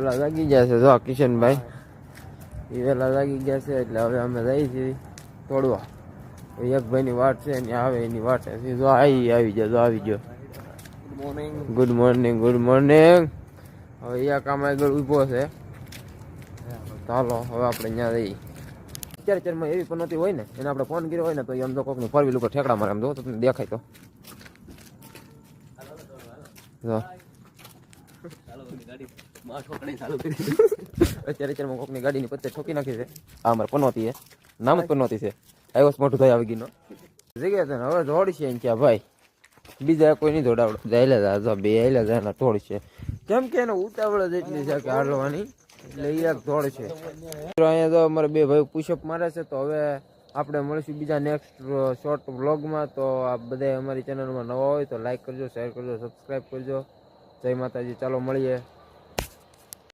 પેલા લાગી ગયા છે જો, કિશનભાઈ. એ પેલા લાગી ગયા છે એટલે હવે અમે જઈએ છીએ તોડવા. એક ભાઈની વાટ છે ને આવે, એની વાટ છે. જો આવી આવી જાય જો, આવી ગયો ગુડ મોર્નિંગ ગુડ મોર્નિંગ હવે એક આમ આગળ ઊભો છે. ચાલો હવે આપણે ત્યાં જઈએ અત્યારે અત્યારમાં એવી પનોતી હોય ને, એને આપણે ફોન કર્યો હોય ને, તો એમ તો કોકની ફોર વ્હીલ ઉપર ઠેકડા મારે એમ તો તમને દેખાય તો. અત્યારે અત્યારમાં કોકની ગાડીની પત્તે ઠોકી નાખી છે. આ અમારે પનોતી છે. નામ જ પનોતી છે. આવ્યો છે મોટું થઈ આવી ગીનો જગ્યા છે હવે દોડશે છે ભાઈ, બીજા કોઈ નહીં દોડાવડો. જાયલે જો બે આયલા જા ને દોડ છે. કેમ કે એને ઉતાવળ જ એટલી છે કે હાલવાની. એટલે એ દોડ છે. અહીંયા તો અમારે બે ભાઈ પુશઅપ મારે છે, તો હવે આપણે મળીશું બીજા નેક્સ્ટ શોર્ટ વ્લોગમાં તો આ બધા અમારી ચેનલમાં નવા હોય તો લાઈક કરજો શેર કરજો સબસ્ક્રાઈબ કરજો. જય માતાજી ચાલો મળીએ.